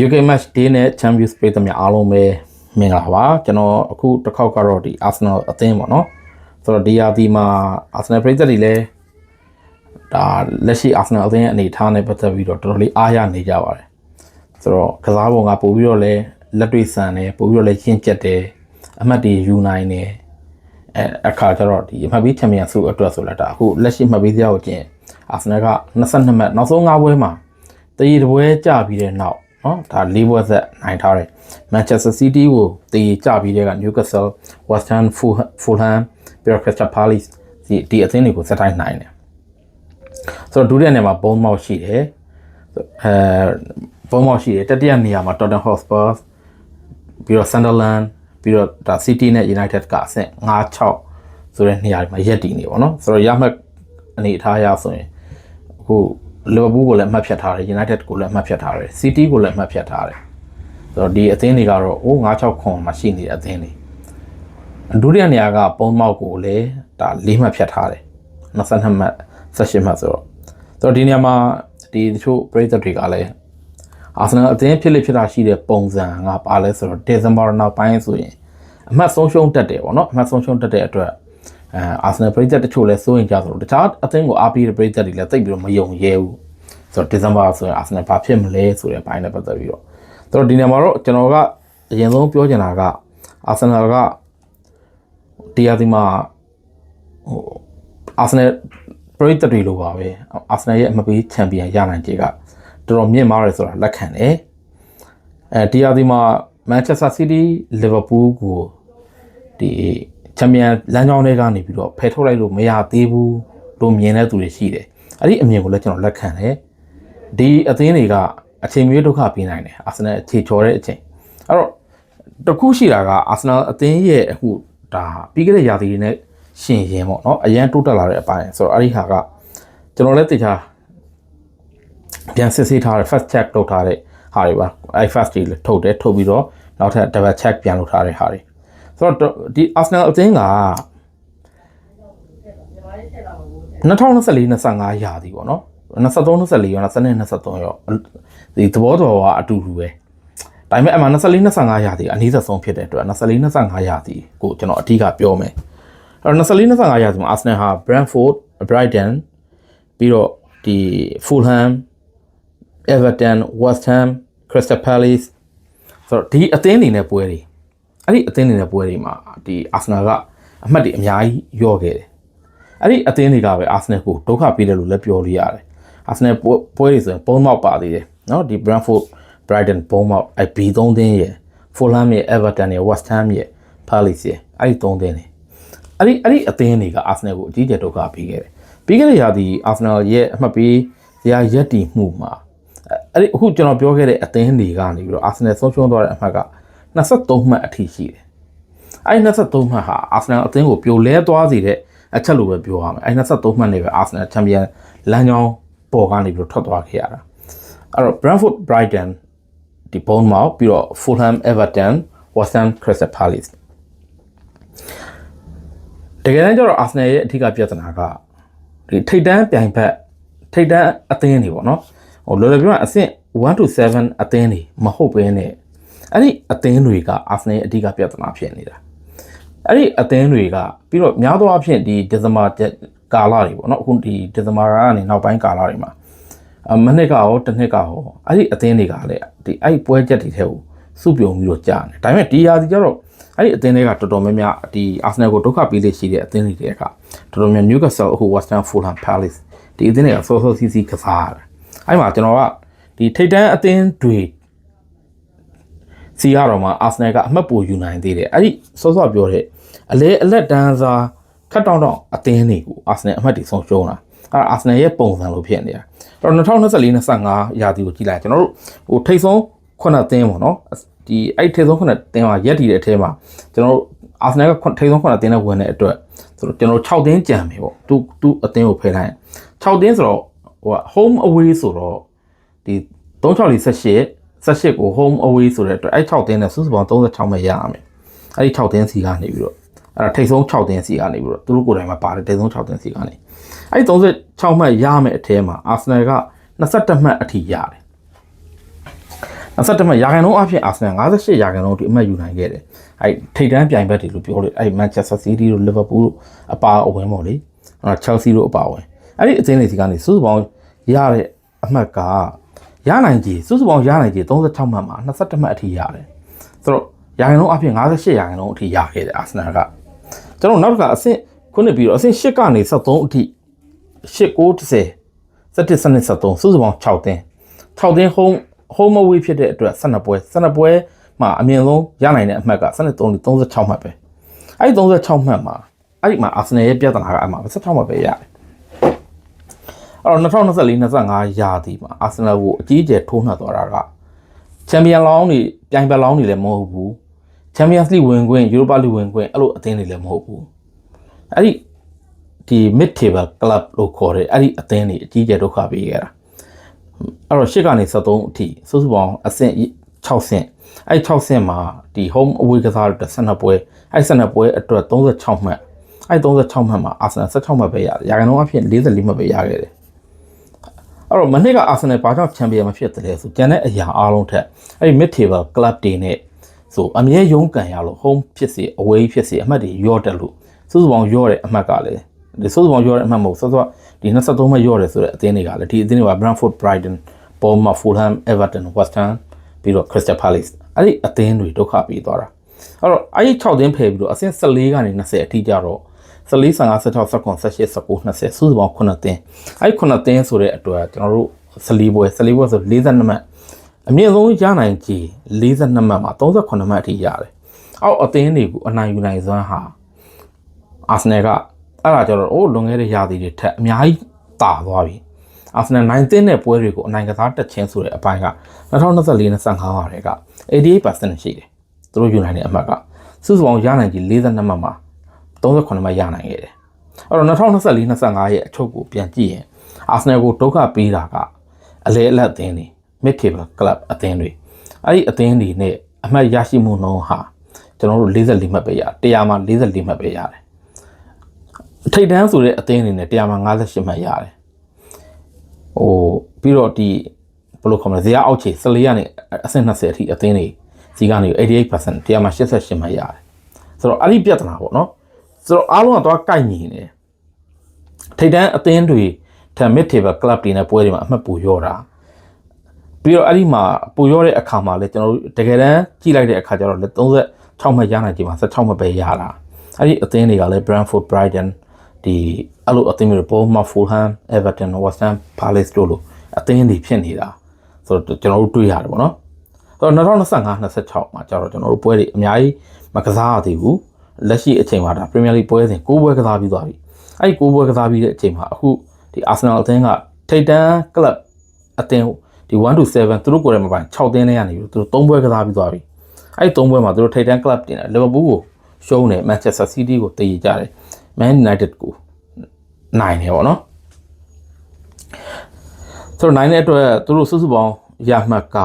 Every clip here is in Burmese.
UK match day နဲ့ Champions ပြည်သမ ्या အားလုံးပဲမင်္ဂလာပါကျွန်တော်အခုတစ်ခေါက်ကတော့ဒီ Arsenal အသင်းပေါ့နော်ဆိုတော့ဒီရာသီမှာ Arsenal ပြည်သက်တွေလည်းဒါလက်ရှိ Arsenal အသင်းရဲ့အနေအထားနဲ့ပတ်သက်ပြီးတော့တော်တော်လေးအားရနေကြပါတယ်ဆိုတော့ကစားပုံကပို့ပြီးတော့လဲလက်တွေ့ဆန်တယ်ပို့ပြီးတော့လဲရှင်းကျက်တယ်အမှတ်တွေယူနိုင်တယ်အဲအခါကျတော့ဒီအမှတ်ပေးချန်ပီယံဆုအတွက်ဆိုလဲဒါအခုလက်ရှိမှတ်ပေးစရာကိုကျင်အာဆနယ်က22မှတ်နောက်ဆုံး5ပွဲမှာတရီတပွဲကျပြီးတဲ့နောက် နော်ဒါ၄ပွဲဆက်နိုင်ထားတယ် Manchester City ကိုတရီကျပြီးတဲ့က Newcastle West Ham Fulham ပြီးတော့ Crystal Palace ဒီဒီအသင်းတွေကိုစက်တိုင်းနိုင်တယ်ဆိုတော့ဒုတိယနေရာမှာဘုံမောက်ရှိတယ်အဲဘုံမောက်ရှိတယ်တတိယနေရာမှာ Tottenham Hotspur ပြီးတော့ Sunderland ပြီးတော့ဒါ City နဲ့ United ကအဆင့်5-6ဆိုတဲ့နေရာတွေမှာရက်တည်နေပါတော့ဆိုတော့ရမှတ်အနေအထားအရဆိုရင်အခု Liverpool ကိုလည်းအမှတ်ဖြတ်ထားတယ် United ကိုလည်းအမှတ်ဖြတ်ထားတယ် City ကိုလည်းအမှတ်ဖြတ်ထားတယ်ဆိုတော့ဒီအသင်းတွေကတော့အိုး9-6ခွန်မှာရှိနေတဲ့အသင်းတွေဒုတိယနေရာကပုံမောက်ကိုလည်းဒါ၄မှတ်ဖြတ်ထားတယ်22မှတ်18မှတ်ဆိုတော့ဆိုတော့ဒီနေရာမှာဒီတချို့ပရိသတ်တွေကလည်းအာဆနယ်အသင်းဖြစ်လိဖြစ်တာရှိတဲ့ပုံစံကပါလဲဆိုတော့ဒီဇင်ဘာနောက်ပိုင်းဆိုရင်အမှတ်ဆုံးရှုံးတက်တယ်ပေါ့နော်အမှတ်ဆုံးရှုံးတက်တဲ့အတွက် အဲအာဆနယ်ပရိသတ်တချို့လည်းစိုးရင်ကြဆိုတော့တခြားအသင်းကိုအားပေးတဲ့ပရိသတ်တွေလည်းတိတ်ပြီးတော့မယုံရဲဘူးဆိုတော့ဒီဇင်ဘာဆိုရင်အာဆနယ်ဘာဖြစ်မလဲဆိုတဲ့ဘိုင်းနဲ့ပတ်သက်ပြီးတော့ဆိုတော့ဒီနေရာမှာတော့ကျွန်တော်ကအရင်ဆုံးပြောချင်တာကအာဆနယ်ကတရားဒီမှာဟိုအာဆနယ်ပရိသတ်တွေလိုပါပဲအာဆနယ်ရဲ့အမပေးချန်ပီယံရနိုင်ခြေကတော်တော်မြင့်မားတယ်ဆိုတာလက်ခံတယ်အဲတရားဒီမှာမန်ချက်စတာစီးတီးလီဗာပူးကိုဒီ ချန်ပီယံလမ်းကြောင်းတွေကနေပြီးတော့ဖယ်ထုတ်လိုက်လို့မရသေးဘူးလို့မြင်တဲ့သူတွေရှိတယ်အဲ့ဒီအမြင်ကိုလည်းကျွန်တော်လက်ခံတယ်ဒီအသင်းတွေကအချိန်မျိုးဒုက္ခပေးနိုင်တယ်အာဆနယ်အခြေချော်တဲ့အချိန်အဲ့တော့တခုရှိတာကအာဆနယ်အသင်းရဲ့အခုဒါပြီးခဲ့တဲ့ရာသီတွေနဲ့ရှင်ရင်ပေါ့နော်အရန်တိုးတက်လာတဲ့အပိုင်းဆိုတော့အဲ့ဒီဟာကကျွန်တော်လည်းသိချာပြန်စစ်ဆေးထားတဲ့ first check လုပ်ထားတဲ့ဟာတွေပါအဲ့ first တွေလည်းထုတ်တယ်ထုတ်ပြီးတော့နောက်ထပ် double check ပြန်လုပ်ထားတဲ့ဟာတွေ ဆိုတော့ဒီ Arsenal အသင်းက2024 25ရာသီပေါ့နော်23 24ရော22 23ရောဒီသဘောတော်ကအတူတူပဲဒါပေမဲ့အမှ24 25ရာသီအနည်းဆုံးဖြစ်တဲ့အတွက်24 25ရာသီကိုကျွန်တော်အဓိကပြောမယ်အဲ့တော့24 25ရာသီမှာ Arsenal ဟာ Brentford Brighton ပြီးတော့ဒီ Fulham Everton West Ham Crystal Palace ဆိုတော့ဒီအသင်းတွေနဲ့ပွဲတွေ အဲ့ဒီအသင်းတွေနဲ့ပွဲတွေမှာဒီအာဆင်နယ်ကအမှတ်တွေအများကြီးရော့ခဲ့တယ်။အဲ့ဒီအသင်းတွေကပဲအာဆင်နယ်ကိုဒုက္ခပေးတယ်လို့လည်းပြောလို့ရတယ်။အာဆင်နယ်ပွဲတွေဆိုရင်ပုံမောက်ပါသေးတယ်နော်ဒီ Brentford Brighton ပုံမောက်အဲ့ B3 သင်းရဲ့ Fulham ရဲ့ Everton ရဲ့ West Ham ရဲ့ Palace ရဲ့အဲ့ဒီ3သင်းတွေအဲ့ဒီအဲ့ဒီအသင်းတွေကအာဆင်နယ်ကိုအကြီးကျယ်ဒုက္ခပေးခဲ့တယ်။ပြီးခဲ့တဲ့ရာသီအာဆင်နယ်ရဲ့အမှတ်ပေးရာရက်တီမှုမှာအဲ့ဒီအခုကျွန်တော်ပြောခဲ့တဲ့အသင်းတွေကနေပြီးတော့အာဆင်နယ်ဆုံးရှုံးသွားတဲ့အမှတ်က 23မှတ်အထိရှိတယ်အဲ့ဒီ23မှတ်ဟာ Arsenal အသင်းကိုပြိုလဲသွားစေတဲ့အချက်လိုပဲပြောရမယ်အဲ့ဒီ23မှတ်နဲ့ပဲ Arsenal ချန်ပီယံလမ်းကြောင်းပေါ်ကနေပြီးတော့ထွက်သွားခဲ့ရတာအဲ့တော့ Brentford Brighton ဒီ Bournemouth ပြီးတော့ Fulham Everton West Ham Crystal Palace တကယ်တမ်းကျတော့ Arsenal ရဲ့အထူးပြဿနာကဒီထိတ်တန်းပြိုင်ဖက်ထိတ်တန်းအသင်းတွေပေါ့နော်ဟိုလောလောပြောရင်အဆင့်1 to 7အသင်းတွေမဟုတ်ဘဲနဲ့ အဲ့ဒီအသင်းတွေက Arsenal ရဲ့အဓိကပြဿနာဖြစ်နေတာအဲ့ဒီအသင်းတွေကပြီးတော့များသောအားဖြင့်ဒီဒီဇင်ဘာကာလတွေပေါ့နော်အခုဒီဒီဇင်ဘာကနေနောက်ပိုင်းကာလတွေမှာအမနစ်ကရောတစ်နှစ်ကရောအဲ့ဒီအသင်းတွေကလည်းဒီအဲ့ဒီပွဲချက်တွေထဲကိုစုပြုံပြီးတော့ကြာနေဒါပေမဲ့ဒီရာသီကျတော့အဲ့ဒီအသင်းတွေကတော်တော်များများဒီ Arsenal ကိုဒုက္ခပေးလေးရှိတဲ့အသင်းတွေကတော်တော်များ Newcastle အခု West Ham Fulham Palace ဒီအသင်းတွေကဆောဆောစီစီကစားရတယ်အဲ့မှာကျွန်တော်ကဒီထိတ်တန်းအသင်းတွေ စီရတော့မှ Arsenal ကအမှတ်ပိုယူနိုင်သေးတယ်အဲ့ဒီဆောဆောပြောတဲ့အလဲအလက်တန်းစားခတ်တောင်းတော့အသင်းတွေကို Arsenal အမှတ်တွေဆုံးရှုံးတာအဲ့ Arsenal ရဲ့ပုံစံလိုဖြစ်နေတာအဲ့တော့2024 25ရာသီကိုကြည့်လိုက်ကျွန်တော်တို့ဟိုထိတ်ဆုံးခုနှစ်သင်းပေါ့နော်ဒီအဲ့ထိတ်ဆုံးခုနှစ်သင်းမှာရက်တည်တဲ့အထဲမှာကျွန်တော်တို့ Arsenal ကထိတ်ဆုံးခုနှစ်သင်းနဲ့ဝင်တဲ့အတွက်ဆိုတော့ကျွန်တော်6သင်းကြံပြီပေါ့သူသူအသင်းကိုဖယ်လိုက်6သင်းဆိုတော့ဟို home away ဆိုတော့ဒီ3648 18 ကို home away ဆိုတဲ့အတွက်အဲ့6သင်းနဲ့စုစုပေါင်း36မဲ့ရရမယ်အဲ့ဒီ6သင်းစီကနေပြီးတော့အဲ့ဒါထိတ်ဆုံး6သင်းစီကနေပြီးတော့သူတို့ကိုယ်တိုင်မှာပါတယ်ထိတ်ဆုံး6သင်းစီကနေအဲ့ဒီ36မှတ်ရမယ်အထဲမှာ Arsenal က22မှတ်အထိရတယ်27မှတ်ရာခိုင်နှုန်းအဖြစ်အာဆင်နယ်58ရာခိုင်နှုန်းအထိအမှတ်ယူနိုင်ခဲ့တယ်အဲ့ထိပ်တန်းပြိုင်ဘက်တွေလို့ပြောလို့အဲ့မန်ချက်စတာစီးတီးတို့လီဗာပူးတို့အပါအဝင်ပေါ့လေအဲ့ချယ်ဆီတို့အပါအဝင်အဲ့ဒီအသင်းတွေစီကနေစုစုပေါင်းရတဲ့အမှတ်က ရနိုင်ကြီးစုစုပေါင်းရနိုင်ကြီး36မှတ်မှာ22မှတ်အထိရတယ်ဆိုတော့ရာခိုင်နှုန်းအဖြစ်58ရာခိုင်နှုန်းအထိရခဲ့တယ်အာဆင်နယ်ကကျွန်တော်နောက်တစ်ခါအဆင့်ခုနှစ်ပြီးတော့အဆင့်8ကနေ73အထိ8 9 10 17 17 73စုစုပေါင်း6တင်း6တင်း home home away ဖြစ်တဲ့အတွက်12ပွဲ12ပွဲမှာအမြင့်ဆုံးရနိုင်တဲ့အမှတ်က12 36မှတ်ပဲအဲ့ဒီ36မှတ်မှာအဲ့ဒီမှာ Arsenal ရဲ့ပြဿနာကအမှ16မှတ်ပဲရတယ် အဲ့တော့2024-25ရာသီမှာ Arsenal ကိုအကြီးအကျယ်ထိုးနှက်သွားတာကချန်ပီယံလောင်းတွေပြိုင်ဘက်လောင်းတွေလည်းမဟုတ်ဘူးချန်ပီယံစ်လိဝင်ခွင့်ယူရိုပါလိဝင်ခွင့်အဲ့လိုအသင်းတွေလည်းမဟုတ်ဘူးအဲ့ဒီဒီ mid table club လို့ခေါ်တဲ့အဲ့ဒီအသင်းတွေအကြီးအကျယ်ဒုက္ခပေးခဲ့တာအဲ့တော့8ကနေ73အထိစုစုပေါင်းအဆင့်6ဆင့်အဲ့6ဆင့်မှာဒီ home away ကစားတဲ့12ပွဲအဲ့12ပွဲအတွက်36မှတ်အဲ့36မှတ်မှာ Arsenal 16မှတ်ပဲရတယ်ရာခိုင်နှုန်းအဖြစ်44မှတ်ပဲရခဲ့တယ် အဲ့တော့မနှစ်က Arsenal ဘာကြောင့်ချန်ပီယံမဖြစ်တယ်လဲဆိုကျန်တဲ့အရာအားလုံးထက်အဲ့ဒီ mid table club တွေနဲ့ဆိုအမြဲရုန်းကန်ရလို့ home ဖြစ်စီ away ဖြစ်စီအမှတ်တွေရော့တက်လို့စုစုပေါင်းရော့တဲ့အမှတ်ကလည်းဒီစုစုပေါင်းရော့တဲ့အမှတ်မဟုတ်စောစောဒီ23မှတ်ရော့တယ်ဆိုတဲ့အသင်းတွေကလည်းဒီအသင်းတွေက Brentford Brighton Bournemouth Fulham Everton West Ham ပြီးတော့ Crystal Palace အဲ့ဒီအသင်းတွေဒုက္ခပြီးသွားတာအဲ့တော့အဲ့ဒီ6သင်းဖယ်ပြီးတော့အဆင့်14ကနေ20အထိကြတော့ 14 15 16 19 18 19 20စုစုပေါင်း9သင်းအဲ့ဒီ9သင်းဆိုတဲ့အတွက်ကျွန်တော်တို့14ပွဲ14ပွဲဆို42မှတ်အမြင့်ဆုံးရနိုင်ကြည်42မှတ်မှာ38မှတ်အထိရတယ်အောက်အသင်းတွေကိုအနိုင်ယူနိုင်စွမ်းဟာအာဆင်နယ်ကအဲ့ဒါကြတော့အိုးလွန်ခဲ့တဲ့ရာသီတွေထက်အများကြီးတာသွားပြီအာဆင်နယ်နိုင်တဲ့တဲ့ပွဲတွေကိုအနိုင်ကစားတက်ချင်းဆိုတဲ့အပိုင်းက2024-25ဟာတွေက88%ရှိတယ်သူတို့ယူနိုင်တဲ့အမှတ်ကစုစုပေါင်းရနိုင်ကြီး42မှတ်မှာ 38မှတ်ရနိုင်ခဲ့တယ်အဲ့တော့2024-25ရဲ့အချုပ်ကိုပြန်ကြည့်ရင်အာဆင်နယ်ကိုဒုက္ခပေးတာကအလဲအလတ်အသင်းတွေ mid table club အသင်းတွေအဲ့ဒီအသင်းတွေနဲ့အမှတ်ရရှိမှုနှုန်းဟာကျွန်တော်တို့44မှတ်ပဲရ100မှာ44မှတ်ပဲရတယ်ထိတ်တန်းဆိုတဲ့အသင်းအနေနဲ့100မှာ58မှတ်ရတယ်ဟိုပြီးတော့ဒီဘယ်လိုခေါ်မလဲဇေယျအောက်ခြေ14ကနေအဆင့်20အထိအသင်းတွေစီကနေ88% 100မှာ88မှတ်ရတယ်ဆိုတော့အဲ့ဒီပြဿနာပေါ့နော် ဆိုတော့အားလုံးကတော့ကိုက်ညီနေထိတ်တန်းအသင်းတွေထက် mid table club တွေနဲ့ပွဲတွေမှာအမှတ်ပိုရောတာပြီးတော့အဲ့ဒီမှာပိုရောတဲ့အခါမှာလည်းကျွန်တော်တို့တကယ်တမ်းကြည့်လိုက်တဲ့အခါကျတော့လည်း36မှတ်ရနိုင်ကြမှာ16မှတ်ပဲရတာအဲ့ဒီအသင်းတွေကလည်း Brentford Brighton ဒီအဲ့လိုအသင်းမျိုးပေါ်မှာ Fulham Everton West Ham Palace တို့လိုအသင်းတွေဖြစ်နေတာဆိုတော့ကျွန်တော်တို့တွေ့ရတယ်ပေါ့နော်ဆိုတော့2025 26မှာကျတော့ကျွန်တော်တို့ပွဲတွေအများကြီးမကစားရသေးဘူး လက်ရှိအချိန်မှာဒါ Premier League ပွဲစဉ်6ပွဲကစားပြီးသွားပြီအဲ့ဒီ6ပွဲကစားပြီးတဲ့အချိန်မှာအခုဒီ Arsenal အသင်းကထိတ်တန်း club အသင်းဒီ1 to 7သူတို့ကိုယ်တိုင်မှာပိုင်း6သင်းနဲ့ကနေပြီးသူတို့3ပွဲကစားပြီးသွားပြီအဲ့ဒီ3ပွဲမှာသူတို့ထိတ်တန်း club တင်တယ် Liverpool ကိုရှုံးတယ် Manchester City ကိုတည်ကြတယ် Man United ကိုနိုင်တယ်ပေါ့နော်ဆိုတော့နိုင်တဲ့အတွက်သူတို့စုစုပေါင်းရမှတ်က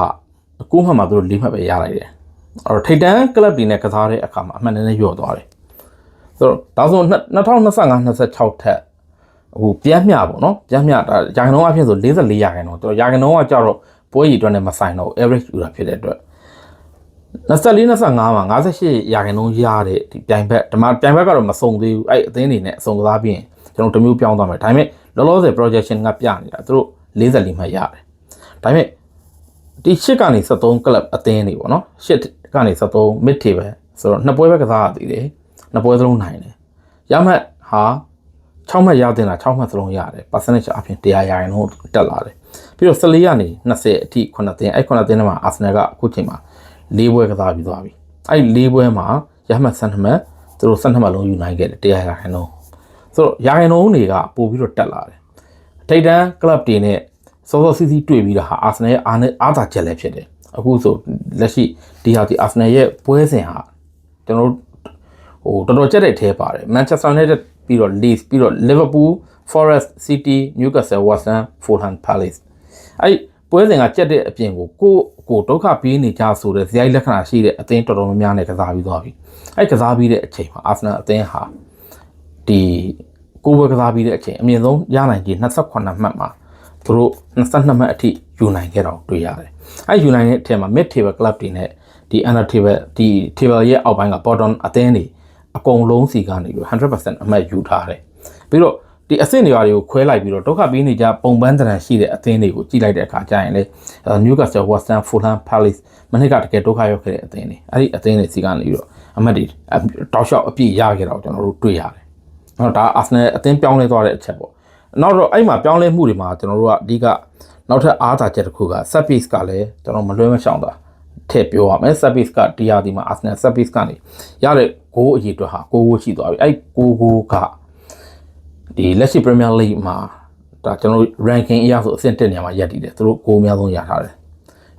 ကိုးမှတ်မှာသူတို့၄မှတ်ပဲရလိုက်တယ်အဲ့တော့ထိတ်တန်းကလပ်တွေနဲ့ကစားတဲ့အခါမှာအမှန်တည်းနဲ့ညော့သွားတယ် ဆိုတော့ဒါဆို2025 26ထက်အခုပြန်မျှပေါ့နော်ပြန်မျှဒါရာခိုင်နှုန်းအဖြစ်ဆို44ရာခိုင်နှုန်းတော်ရာခိုင်နှုန်းကကြတော့ပွဲရည်အတွက်နဲ့မဆိုင်တော့ average ယူတာဖြစ်တဲ့အတွက်24 25မှာ58ရာခိုင်နှုန်းရတဲ့ဒီပြိုင်ဘက်ဒီမှာပြိုင်ဘက်ကတော့မစုံသေးဘူးအဲ့အသင်းတွေနဲ့အစုံကစားပြီးရင်ကျွန်တော်တို့တစ်မျိုးပြောင်းသွားမယ်ဒါပေမဲ့လောလောဆယ် projection ကပြနေတာသူတို့44မှတ်ရတယ်ဒါပေမဲ့ဒီ8ကနေ73 club အသင်းတွေပေါ့နော်8ကနေ73 mid table ဆိုတော့နှစ်ပွဲပဲကစားရသေးတယ် နှစ်ပွဲစလုံးနိုင်တယ်ရမှတ်ဟာ6မှတ်ရတင်တာ6မှတ်စလုံးရတယ် percentage အပြင်100ရာခိုင်နှုန်းတက်လာတယ်ပြီးတော့14ကနေ20အထိ9သင်းအဲ့9သင်းထဲမှာ Arsenal ကအခုချိန်မှာ၄ပွဲကစားပြီးသွားပြီအဲ့၄ပွဲမှာရမှတ်12မှတ်သူတို့12မှတ်လုံးယူနိုင်ခဲ့တယ်100ရာခိုင်နှုန်းဆိုတော့ရာခိုင်နှုန်းတွေကပို့ပြီးတော့တက်လာတယ်ထိတ်တန်း club တွေနဲ့စောစောစီးစီးတွေ့ပြီးတာဟာ Arsenal ရဲ့အားနဲ့အားသာချက်လည်းဖြစ်တယ်အခုဆိုလက်ရှိဒီဟာဒီ Arsenal ရဲ့ပွဲစဉ်ဟာကျွန်တော် ဟိုတော်တော်ကြက်တဲ့အထဲပါတယ် Manchester United ပြီးတော့ Leeds ပြီးတော့ Liverpool Forest City Newcastle West Ham Fulham Palace အဲ့ပွဲစဉ်ကကြက်တဲ့အပြင်ကိုကိုကိုဒုက္ခပေးနေကြဆိုတဲ့ဇယိုက်လက္ခဏာရှိတဲ့အသင်းတော်တော်များများနဲ့ကစားပြီးသွားပြီအဲ့ကစားပြီးတဲ့အချိန်မှာ Arsenal အသင်းဟာဒီကိုယ်ပွဲကစားပြီးတဲ့အချိန်အမြင့်ဆုံးရနိုင်ကြီး28မှတ်မှာသူတို့22မှတ်အထိယူနိုင်ခဲ့တော့တွေ့ရတယ်။အဲယူနိုင်တဲ့အထက်မှာ mid table club တွေနဲ့ဒီ under table ဒီ table ရဲ့အောက်ပိုင်းက bottom အသင်းတွေ အကုန်လုံးစီကနေပြီး100%အမှတ်ယူထားတယ်။ပြီးတော့ဒီအဆင့်တွေပါတွေကိုခွဲလိုက်ပြီးတော့ဒုက္ခပေးနေကြပုံပန်းတရံရှိတဲ့အသင်းတွေကိုကြည့်လိုက်တဲ့အခါကျရင်လေ Newcastle, West Ham, Fulham, Palace မနေ့ကတကယ်ဒုက္ခရောက်ခဲ့တဲ့အသင်းတွေအဲ့ဒီအသင်းတွေစီကနေပြီးတော့အမှတ်တွေတောက်လျှောက်အပြည့်ရခဲ့တော့ကျွန်တော်တို့တွေ့ရတယ်။နော်ဒါအာဆနယ်အသင်းပြောင်းလဲသွားတဲ့အချက်ပေါ့။နောက်တော့အဲ့မှာပြောင်းလဲမှုတွေမှာကျွန်တော်တို့ကအဓိကနောက်ထပ်အားသာချက်တစ်ခုက set piece ကလည်းကျွန်တော်မလွဲမရှောင်တာထည့်ပြောရမယ် set piece ကတရားဒီမှာ Arsenal set piece ကနေရတဲ့ goal အရေအတွက်ဟာ6 goal ရှိသွားပြီအဲ့6 goal ကဒီလက်ရှိ Premier League မှာဒါကျွန်တော် ranking အရဆိုအဆင့်တက်နေရာမှာရပ်တည်တယ်သူတို့6အများဆုံးရထားတယ်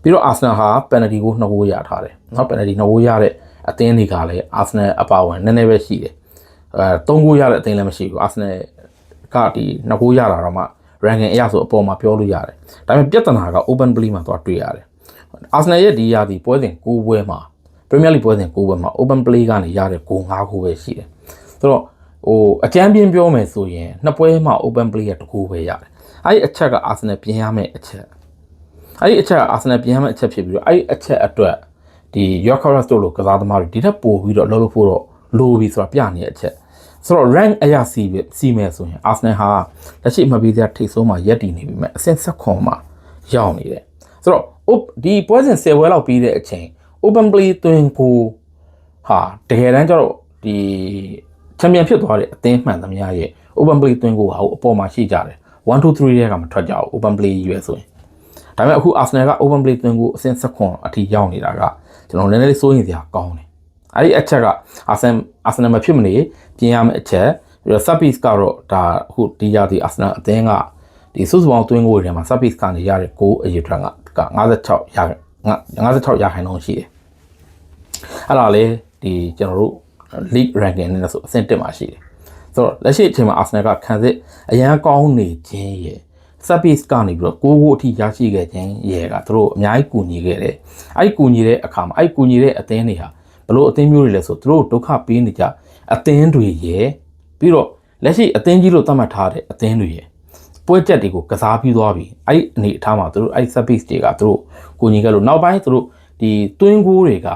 ပြီးတော့ Arsenal ဟာ penalty ကို2 goal ရထားတယ်နော် penalty 2 goal ရတဲ့အသင်းတွေကလည်း Arsenal အပါဝင်နည်းနည်းပဲရှိတယ်အဲ3 goal ရတဲ့အသင်းလည်းမရှိဘူး Arsenal ကဒီ2 goal ရတာတော့မှ ranking အရဆိုအပေါ်မှာပြောလို့ရတယ်ဒါပေမဲ့ပြဿနာက open play မှာသွားတွေ့ရတယ် Arsenal ရဲ့ဒီရာသီပွဲစဉ်6ပွဲမှာ ပရီးမီယာလိပွဲစဉ်9ပွဲမှာ open play ကနေရတဲ့ဂိုး5ဂိုးပဲရှိတယ်။ဆိုတော့ဟိုအကြမ်းပြင်းပြောမယ်ဆိုရင်နှစ်ပွဲမှာ open play ကတကူပဲရတယ်။အဲ့ဒီအချက်ကအာဆနယ်ပြင်ရမယ့်အချက်။အဲ့ဒီအချက်ကအာဆနယ်ပြင်ရမယ့်အချက်ဖြစ်ပြီးတော့အဲ့ဒီအချက်အတွက်ဒီ Yorkers တို့လိုကစားသမားတွေဒီထက်ပိုပြီးတော့လှုပ်လို့ဖို့တော့လိုပြီဆိုတာပြနေတဲ့အချက်။ဆိုတော့ rank အရာစီပဲစီမယ်ဆိုရင် Arsenal ဟာလက်ရှိအမှတ်ပေးစရာထိပ်ဆုံးမှာရပ်တည်နေပြီမဲ့အဆင့်ဆက်ခွန်မှာရောက်နေတယ်။ဆိုတော့ဒီပွဲစဉ်10ပွဲလောက်ပြီးတဲ့အချိန် open play သွင်းကိုဟာတကယ်တမ်းကျတော့ဒီချန်ပီယံဖြစ်သွားတဲ့အသင်းမှန်သမျှရဲ့ open play သွင်းကိုဟာအပေါ်မှာရှိကြတယ်1 2 3တဲ့ကမထွက်ကြဘူး open play ရွယ်ဆိုရင်ဒါပေမဲ့အခု Arsenal က open play သွင်းကိုအဆင့်ဆက်ခွန်အထိရောက်နေတာကကျွန်တော်နည်းနည်းလေးစိုးရင်စရာကောင်းတယ်အဲ့ဒီအချက်က Arsenal Arsenal မဖြစ်မနေပြင်ရမယ့်အချက်ပြီးတော့ Subpiece ကတော့ဒါအခုဒီရသည် Arsenal အသင်းကဒီစုစုပေါင်းသွင်းကိုတွေထဲမှာ Subpiece ကနေရတဲ့6အရေအတွက်ကက56ရာ 56ရာခိုင်နှုန်းရှိတယ်အဲ့ဒါလေဒီကျွန်တော်တို့ league ranking နဲ့ဆိုအဆင့်1မှာရှိတယ်ဆိုတော့လက်ရှိအချိန်မှာ Arsenal ကခံစစ်အရန်ကောင်းနေခြင်းရဲ့ service ကနေပြီးတော့ကိုကိုအထိရရှိခဲ့ခြင်းရဲ့ကသူတို့အများကြီးကူညီခဲ့တယ်အဲ့ဒီကူညီတဲ့အခါမှာအဲ့ဒီကူညီတဲ့အသင်းတွေဟာဘလို့အသင်းမျိုးတွေလဲဆိုသူတို့ဒုက္ခပေးနေကြအသင်းတွေရဲ့ပြီးတော့လက်ရှိအသင်းကြီးလို့သတ်မှတ်ထားတဲ့အသင်းတွေရဲ့ ပွဲချက်တွေကိုကစားပြီးသွားပြီအဲ့အနေအထားမှာသူတို့အဲ့ service တွေကသူတို့ကိုညီခဲ့လို့နောက်ပိုင်းသူတို့ဒီတွင်းကိုတွေက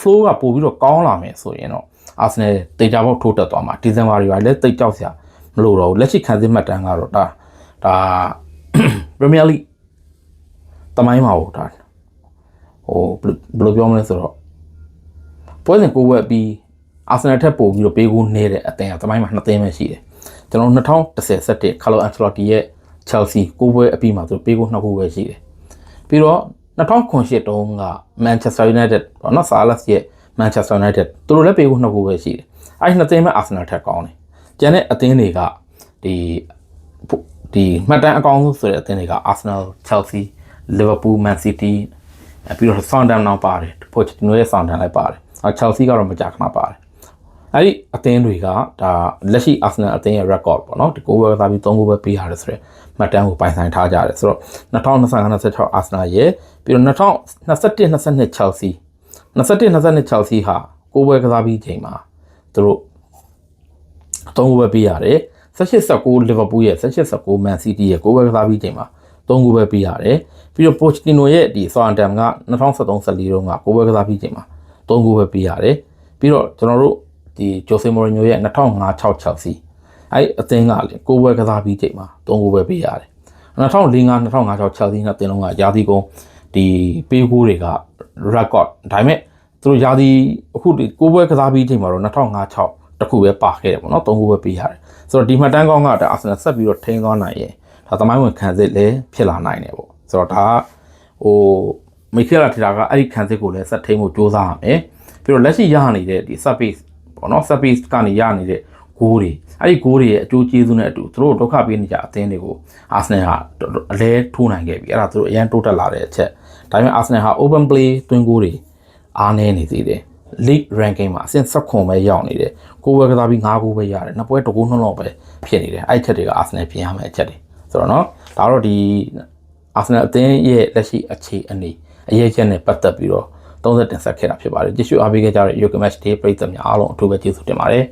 flow ကပို့ပြီးတော့ကောင်းလာမယ်ဆိုရင်တော့ Arsenal တေချာပေါက်ထိုးတက်သွားမှာဒီဇင်ဘာတွေပါလည်းတိတ်ကြောက်စရာမလိုတော့ဘူးလက်ရှိခံစစ်မှတ်တမ်းကတော့ဒါဒါ Premier League တမိုင်းမှာဟိုဒါဟိုဘယ်လိုပြောမလဲဆိုတော့ပွဲစဉ်ကိုဝက်ပြီး Arsenal ထက်ပိုပြီးတော့ပေးကူးနေတဲ့အသင်းကတမိုင်းမှာနှစ်သင်းပဲရှိတယ် ကျွန်တော်2017 Carlo Ancelotti ရဲ့ Chelsea ကိုပွဲအပြီးမှာသူပေးကူးနှစ်ခုပဲရှိတယ်ပြီးတော့2008တုန်းက Manchester United ပေါ့နော် Salas ရဲ့ Manchester United သူတို့လည်းပေးဖို့နှစ်ခုပဲရှိတယ်။အဲဒီနှစ်သင်းမဲ့ Arsenal ထက်ကောင်းတယ်။ကျန်တဲ့အသင်းတွေကဒီဒီမှတ်တမ်းအကောင်းဆုံးဆိုတဲ့အသင်းတွေက Arsenal, Chelsea, Liverpool, Man City ပြီးတော့ Southampton နောက်ပါတယ်။ Pochettino ရဲ့ Southampton လည်းပါတယ်။အဲ Chelsea ကတော့မကြာခဏပါတယ်။ အဲဒီအသင်းတွေကဒါလက်ရှိ Arsenal အသင်းရဲ့ record ပေါ့နော်ဒီကိုယ်ပဲသားပြီး3ခုပဲပေးရတယ်ဆိုတော့မှတ်တမ်းကိုပိုင်ဆိုင်ထားကြတယ်ဆိုတော့2025-26 Arsenal ရဲ့ပြီးတော့2021-22 Chelsea 21-22 Chelsea ဟာကိုယ်ပွဲကစားပြီးချိန်မှာသူတို့သုံးခုပဲပေးရတယ်18-19 Liverpool ရဲ့18-19 Man City ရဲ့ကိုယ်ပွဲကစားပြီးချိန်မှာသုံးခုပဲပေးရတယ်ပြီးတော့ Pochettino ရဲ့ဒီ Southampton က2013-14တုန်းကကိုယ်ပွဲကစားပြီးချိန်မှာသုံးခုပဲပေးရတယ်ပြီးတော့ကျွန်တော်တို့ ဒီ Jose Mourinho ရဲ့2005-6 Chelsea အဲ့အသင်းကလေကိုယ်ပွဲကစားပြီးချိန်မှာသုံးခုပဲပေးရတယ်2005-2005 Chelsea နဲ့တင်လုံးကရာသီကုန်ဒီပေးကိုးတွေက record ဒါပေမဲ့သူတို့ရာသီအခုဒီကိုးပွဲကစားပြီးချိန်မှာတော့2005-6တခုပဲပါခဲ့တယ်ပေါ့နော်သုံးခုပဲပေးရတယ်ဆိုတော့ဒီမှတ်တမ်းကောင်းကဒါအာဆင်နယ်ဆက်ပြီးတော့ထိန်းသွားနိုင်ရင်ဒါသမိုင်းဝင်ခံစစ်လည်းဖြစ်လာနိုင်တယ်ပေါ့ဆိုတော့ဒါဟိုမိခဲလာထီတာကအဲ့ဒီခံစစ်ကိုလည်းဆက်ထိန်းဖို့ကြိုးစားရမယ်ပြီးတော့လက်ရှိရနေတဲ့ဒီ service ပေါ့နော် service ကနေရနေတဲ့ဂိုးတွေအဲ့ဒီဂိုးတွေရဲ့အကျိုးကျေးဇူးနဲ့အတူသူတို့ဒုက္ခပေးနေကြအသင်းတွေကိုအာဆင်နယ်ဟာအလဲထိုးနိုင်ခဲ့ပြီအဲ့ဒါသူတို့အရန်တိုးတက်လာတဲ့အချက်ဒါပေမဲ့အာဆင်နယ်ဟာ open play တွင်းဂိုးတွေအားနည်းနေသေးတယ် league ranking မှာအဆင့်16ပဲရောက်နေတယ်ကိုယ်ပဲကစားပြီး9ဂိုးပဲရတယ်နှစ်ပွဲတကူးနှလုံးပဲဖြစ်နေတယ်အဲ့ချက်တွေကအာဆင်နယ်ပြင်ရမယ့်အချက်တွေဆိုတော့နော်ဒါတော့ဒီအာဆင်နယ်အသင်းရဲ့လက်ရှိအခြေအနေအရေးချက်နဲ့ပတ်သက်ပြီးတော့ 30တင်ဆက်ခဲ့တာဖြစ်ပါတယ်ကြည့်ရှုအားပေးခဲ့ကြတဲ့ Yoga Match Day ပရိသတ်များအားလုံးအထူးပဲကျေးဇူးတင်ပါတယ်